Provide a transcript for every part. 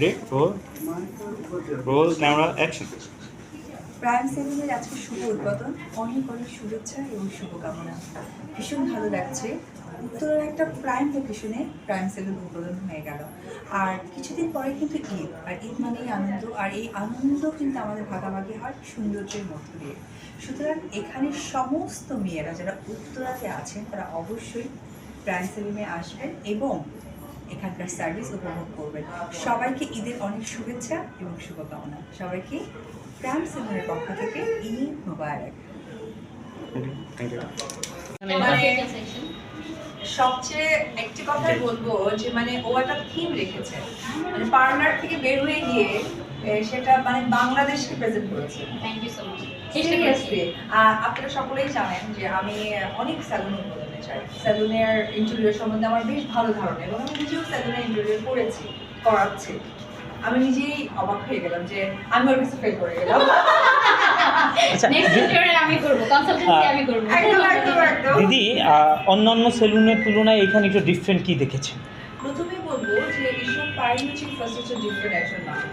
Ready roll roll camera action prime সেভেনের আজকে শুভ উদ্বোধন। অনেক অনেক শুভেচ্ছা এবং শুভকামনা। ভীষণ ভালো লাগছে। উত্তরের একটা প্রাইম লোকেশনে প্রাইম সেভেন উদ্বোধন হয়ে গেল। আর কিছুদিন পরে কিন্তু ঈদ। আর ঈদ মানেই আনন্দ। আর এই আনন্দ কিন্তু আমাদের ভাগাভাগি হয় সৌন্দর্যের মধ্য দিয়ে। সুতরাং এখানে সমস্ত মেয়েরা যারা উত্তরাতে আছেন, তারা অবশ্যই প্রাইম সেভেনে আসবেন এবং এখানকার সার্ভিস উপভোগ করবেন। সবাইকে ঈদের অনেক শুভেচ্ছা এবং শুভকামনা। সবাইকে প্রাইম সেভেনের পক্ষ থেকে ঈদ মোবারক। থ্যাংক ইউ সবচেয়ে একটি কথাই বলব যে মানে ও একটা থিম রেখেছে। মানে পার্লার থেকে বের হয়ে গিয়ে সেটা মানে বাংলাদেশকে প্রেজেন্ট করেছে। থ্যাংক ইউ সো মাচ আপনারা সকলেই জানেন যে আমি অনেক স্যালুন স্যালুনের ইন্টেরিয়র সম্বন্ধে আমার বেশ ভালো ধারণা এবং আমি নিজেও স্যালুনের ইন্টেরিয়র করেছি করাচ্ছি। আমি নিজেই অবাক হয়ে গেলাম যে আমি ওর কাছে ফেল করে গেলাম। আচ্ছা নেক্সট ইয়ারে আমি করব কনসালটেন্সি আমি করব। একদম একদম একদম। দিদি অন্যান্য সেলুনের তুলনায় এখানে একটু ডিফারেন্ট কি দেখেছেন? প্রথমে বলব যে এইসব পাই হচ্ছে ফার্স্ট হচ্ছে ডিফারেন্ট একজন মানুষ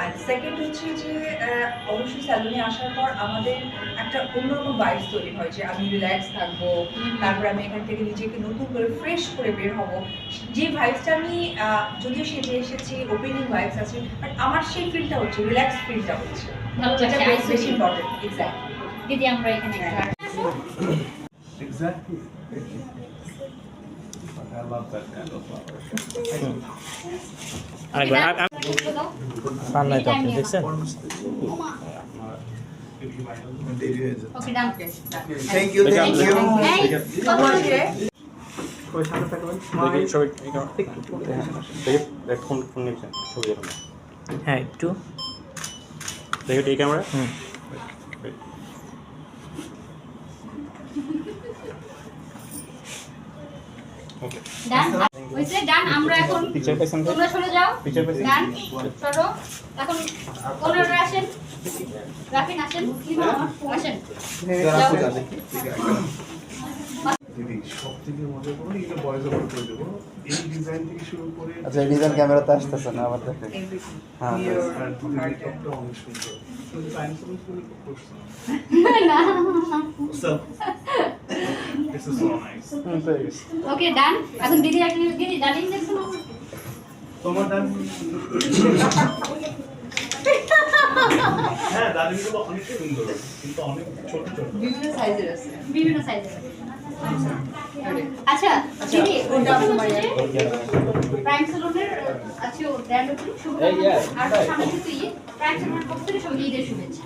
আর সেকেন্ড হচ্ছে যে অবশ্যই স্যালুনে আসার পর আমাদের একটা অন্যরকম ভাইবস তৈরি হয় যে আমি রিল্যাক্স থাকব তারপর আমি এখান থেকে নিজেকে নতুন করে ফ্রেশ করে বের হব। যে ভাইবসটা আমি আহ, যদিও সেজে এসেছি ওপেনিং ভাইবস আছে বাট আমার সেই ফিলটা হচ্ছে রিল্যাক্স ফিলটা হচ্ছে। যেটা বেশি ইম্পর্টেন্ট এক্স্যাক্টলি দিদি আমরা এখানে. I love that kind of flower. আর- তো আপনি দেখছেন? হ্যাঁ একটু। দেখি এই ক্যামেরা হুম। ডান হইছে ডান আমরা এখন পিকচার পাইছেন তো তোমরা সরে যাও। পিকচার পাইছেন ডান সরো। এখন ওনারা আসেন। রাফিন আসেন। আসেন। দিদি সব থেকে মজা করো এটা বয়স ওভার করে দেবো। এই ডিজাইন থেকে শুরু করে আচ্ছা ডিজাইন ক্যামেরাতে আসতেছে না আবার দেখেন হ্যাঁ, টপটা অনেক সুন্দর। কিন্তু this is so nice. গেছি। ওকে এখন দিদি একটা দিদি ডালিং দেখছ তোমার দাম হ্যাঁ দাদিগুলো অনেক সুন্দর। কিন্তু অনেক ছোট ছোট। বিভিন্ন সাইজের আছে। বিভিন্ন সাইজের আচ্ছা দিদি কোনটা তোমার প্রাইম সেলুনের আছে ও ব্র্যান্ড শুভ আর সামনে কিন্তু ইয়ে প্রাইম সেলুনের পক্ষ থেকে সবাই ঈদের শুভেচ্ছা।